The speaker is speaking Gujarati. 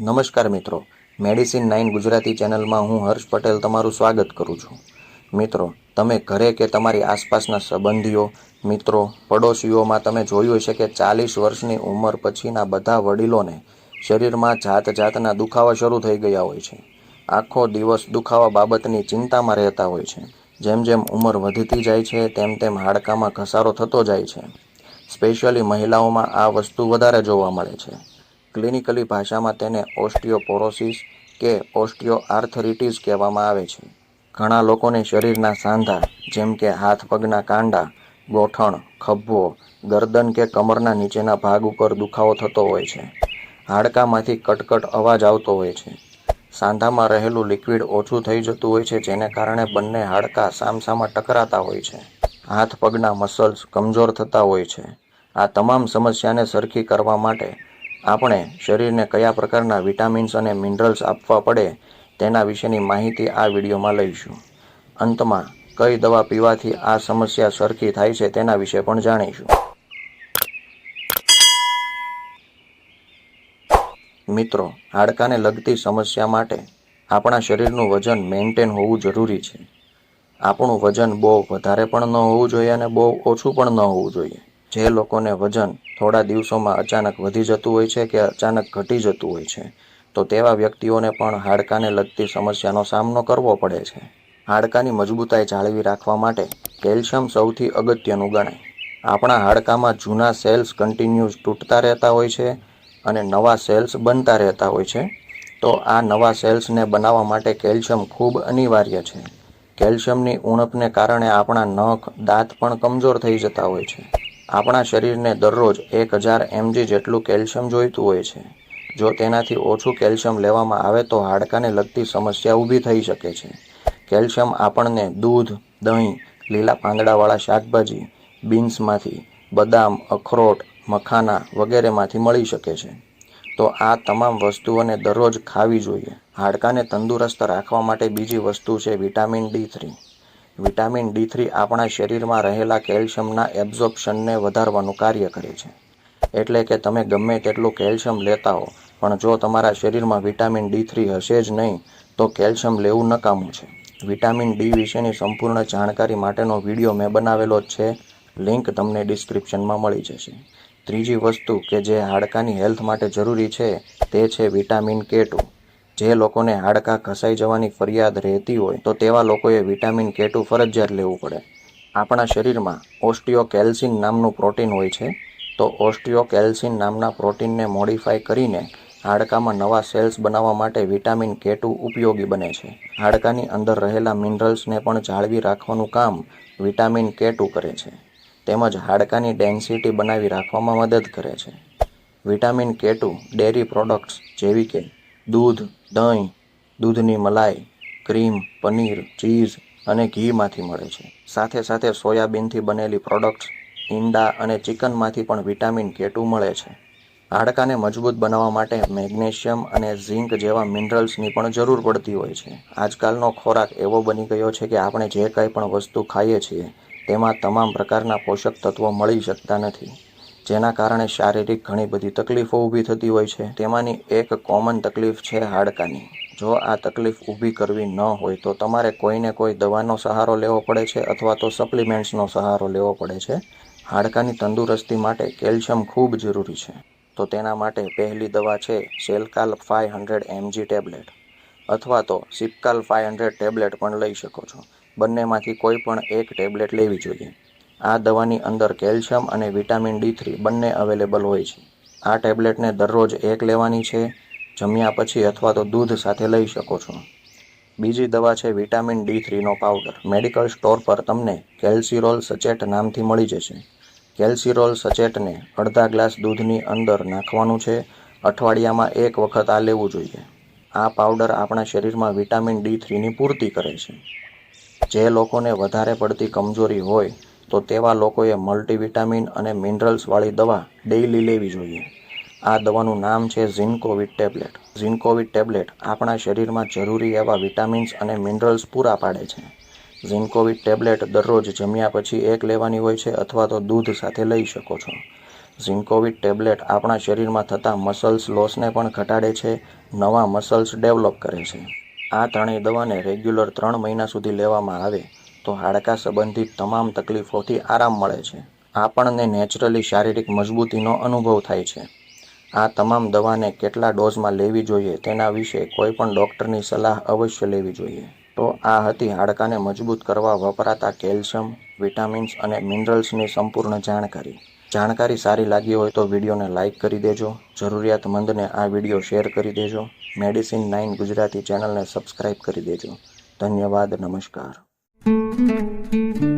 નમસ્કાર મિત્રો. મેડિસિન નાઇન ગુજરાતી ચેનલમાં હું હર્ષ પટેલ તમારું સ્વાગત કરું છું. મિત્રો, તમે ઘરે કે તમારી આસપાસના સંબંધીઓ, મિત્રો, પડોશીઓમાં તમે જોયું હશે કે ચાલીસ વર્ષની ઉંમર પછીના બધા વડીલોને શરીરમાં જાત જાતના દુખાવા શરૂ થઈ ગયા હોય છે. આખો દિવસ દુખાવા બાબતની ચિંતામાં રહેતા હોય છે. જેમ જેમ ઉંમર વધતી જાય છે, તેમ તેમ હાડકામાં ઘસારો થતો જાય છે. સ્પેશિયલી મહિલાઓમાં આ વસ્તુ વધારે જોવા મળે છે. ક્લિનિકલી ભાષામાં તેને ઓસ્ટિયોપોરોસિસ કે ઓસ્ટિયોઆર્થરિટીસ કહેવામાં આવે છે. ઘણા લોકોને શરીરના સાંધા, જેમ કે હાથ પગના કાંડા, ગોઠણ ખભ્ભો ગરદન કે કમરના નીચેના ભાગ ઉપર દુખાવો થતો હોય છે. હાડકામાંથી કટકટ અવાજ આવતો હોય છે. સાંધામાં રહેલું લિક્વિડ ઓછું થઈ જતું હોય છે, જેને કારણે બંને હાડકા સામસામા ટકરાતા હોય છે. હાથ પગના મસલ્સ કમજોર થતા હોય છે. આ તમામ સમસ્યાને સરખી કરવા માટે આપણે શરીરને કયા પ્રકારના વિટામિન્સ અને મિનરલ્સ આપવા પડે તેના વિશેની માહિતી આ વિડીયોમાં લઈશું. અંતમાં, કઈ દવા પીવાથી આ સમસ્યા સરખી થાય છે તેના વિશે પણ જાણીશું. મિત્રો, હાડકાને લગતી સમસ્યા માટે આપણા શરીરનું વજન મેન્ટેન હોવું જરૂરી છે. આપણું વજન બહુ વધારે પણ ન હોવું જોઈએ અને બહુ ઓછું પણ ન હોવું જોઈએ. જે લોકોને વજન થોડા દિવસોમાં અચાનક વધી જતું હોય છે કે અચાનક ઘટી જતું હોય છે, તો તેવા વ્યક્તિઓને પણ હાડકાને લગતી સમસ્યાનો સામનો કરવો પડે છે. હાડકાની મજબૂતાઈ જાળવી રાખવા માટે કેલ્શિયમ સૌથી અગત્યનું ગણાય. આપણા હાડકામાં જૂના સેલ્સ કન્ટિન્યુઅસ તૂટતા રહેતા હોય છે અને નવા સેલ્સ બનતા રહેતા હોય છે, તો આ નવા સેલ્સને બનાવવા માટે કેલ્શિયમ ખૂબ અનિવાર્ય છે. કેલ્શિયમની ઉણપને કારણે આપણા નખ, દાંત પણ કમજોર થઈ જતા હોય છે. આપણા શરીરને દરરોજ એક હજાર એમજી જેટલું કેલ્શિયમ જોઈતું હોય છે. જો તેનાથી ઓછું કેલ્શિયમ લેવામાં આવે તો હાડકાને લગતી સમસ્યા ઊભી થઈ શકે છે. કેલ્શિયમ આપણને દૂધ, દહીં, લીલા પાંદડાવાળા શાકભાજી, બીન્સમાંથી બદામ, અખરોટ, મખાના વગેરેમાંથી મળી શકે છે. તો આ તમામ વસ્તુઓને દરરોજ ખાવી જોઈએ. હાડકાને તંદુરસ્ત રાખવા માટે બીજી વસ્તુ છે vitamin D three. Vitamin D three આપણા શરીરમાં રહેલા કેલ્શિયમના એબ્ઝોર્પ્શનને વધારવાનું કાર્ય કરે છે. એટલે કે તમે ગમે તેટલું કેલ્શિયમ લેતા હો, પણ જો તમારા શરીરમાં વિટામિન ડી થ્રી હશે જ નહીં, તો કેલ્શિયમ લેવું નકામું છે. વિટામિન ડી વિશેની સંપૂર્ણ જાણકારી માટેનો વીડિયો મેં બનાવેલો જ છે. લિંક તમને ડિસ્ક્રિપ્શનમાં મળી જશે. ત્રીજી વસ્તુ કે જે હાડકાની હેલ્થ માટે જરૂરી છે, તે છે વિટામિન કે ટુ. જે લોકોને હાડકાં ઘસાઈ જવાની ફરિયાદ રહેતી હોય, તો તેવા લોકોએ વિટામિન કે ટુ ફરજિયાત લેવું પડે. આપણા શરીરમાં ઓસ્ટિયોકેલ્સિન નામનું પ્રોટીન હોય છે, તો ઓસ્ટિયોકેલ્સિન નામના પ્રોટીનને મોડિફાઈ કરીને હાડકામાં નવા સેલ્સ બનાવવા માટે વિટામિન કે ટુ ઉપયોગી બને છે. હાડકાની અંદર રહેલા મિનરલ્સને પણ જાળવી રાખવાનું કામ વિટામિન કે ટુ કરે છે. તેમજ હાડકાની ડેન્સિટી બનાવી રાખવામાં મદદ કરે છે. વિટામિન કે ટુ ડેરી પ્રોડક્ટ્સ જેવી કે દૂધ દહીં, દૂધની મલાઈ, ક્રીમ, પનીર, ચીઝ અને ઘીમાંથી મળે છે. સાથે સાથે સોયાબીનથી બનેલી પ્રોડક્ટ્સ, ઈંડા અને ચિકનમાંથી પણ વિટામિન કેટુ મળે છે. હાડકાને મજબૂત બનાવવા માટે મેગ્નેશિયમ અને ઝિંક જેવા મિનરલ્સની પણ જરૂર પડતી હોય છે. આજકાલનો ખોરાક એવો બની ગયો છે કે આપણે જે કંઈ પણ વસ્તુ ખાઈએ છીએ, તેમાં તમામ પ્રકારના પોષક તત્વો મળી શકતા નથી. જેના કારણે શારીરિક ઘણી બધી તકલીફો ઊભી થતી હોય છે. તેમાંની એક કોમન તકલીફ છે હાડકાની. જો આ તકલીફ ઊભી કરવી ન હોય તો તમારે કોઈને કોઈ દવાનો સહારો લેવો પડે છે અથવા તો સપ્લિમેન્ટ્સનો સહારો લેવો પડે છે. હાડકાની તંદુરસ્તી માટે કેલ્શિયમ ખૂબ જરૂરી છે. તો તેના માટે પહેલી દવા છે Shelcal five hundred MG tablet. અથવા તો સિપકાલ ફાઇવ હંડ્રેડ ટેબ્લેટ પણ લઈ શકો છો. બંનેમાંથી કોઈ પણ એક ટેબ્લેટ લેવી જોઈએ. આ દવાની અંદર કેલ્શિયમ અને વિટામિન ડી થ્રી બંને અવેલેબલ હોય છે. આ ટેબ્લેટને દરરોજ એક લેવાની છે, જમ્યા પછી અથવા તો દૂધ સાથે લઈ શકો છો. બીજી દવા છે વિટામિન ડી થ્રીનો પાવડર. મેડિકલ સ્ટોર પર તમને કેલ્સીરોલ સચેટ નામથી મળી જશે. કેલ્સીરોલ સચેટને અડધા ગ્લાસ દૂધની અંદર નાખવાનું છે. અઠવાડિયામાં એક વખત આ લેવું જોઈએ. આ પાવડર આપણા શરીરમાં વિટામિન ડી થ્રીની પૂર્તિ કરે છે. જે લોકોને વધારે પડતી કમજોરી હોય તો તેવા લોકોએ મલ્ટીવિટામિન અને મિનરલ્સવાળી દવા ડેઇલી લેવી જોઈએ. આ દવાનું નામ છે ઝિન્કોવિટ ટેબ્લેટ. ઝિન્કોવિટ ટેબ્લેટ આપણા શરીરમાં જરૂરી એવા વિટામિન્સ અને મિનરલ્સ પૂરા પાડે છે. ઝિન્કોવિટ ટેબ્લેટ દરરોજ જમ્યા પછી એક લેવાની હોય છે અથવા તો દૂધ સાથે લઈ શકો છો. ઝિન્કોવિડ ટેબ્લેટ આપણા શરીરમાં થતા મસલ્સ લોસને પણ ઘટાડે છે, નવા મસલ્સ ડેવલપ કરે છે. આ ત્રણેય દવાને રેગ્યુલર ત્રણ મહિના સુધી લેવામાં આવે તો હાડકા સંબંધિત તમામ તકલીફોથી આરામ મળે છે. આપણને નેચરલી શારીરિક મજબૂતીનો અનુભવ થાય છે. આ તમામ દવાને કેટલા ડોઝમાં લેવી જોઈએ તેના વિશે કોઈ પણ ડૉક્ટરની સલાહ અવશ્ય લેવી જોઈએ. તો આ હતી હાડકાને મજબૂત કરવા વપરાતા કેલ્શિયમ, વિટામિન્સ અને મિનરલ્સની સંપૂર્ણ જાણકારી. જાણકારી સારી લાગી હોય તો વિડીયોને લાઇક કરી દેજો, જરૂરિયાતમંદને આ વીડિયો શેર કરી દેજો, મેડિસિન નાઇન ગુજરાતી ચેનલને સબસ્ક્રાઇબ કરી દેજો. ધન્યવાદ, નમસ્કાર. Música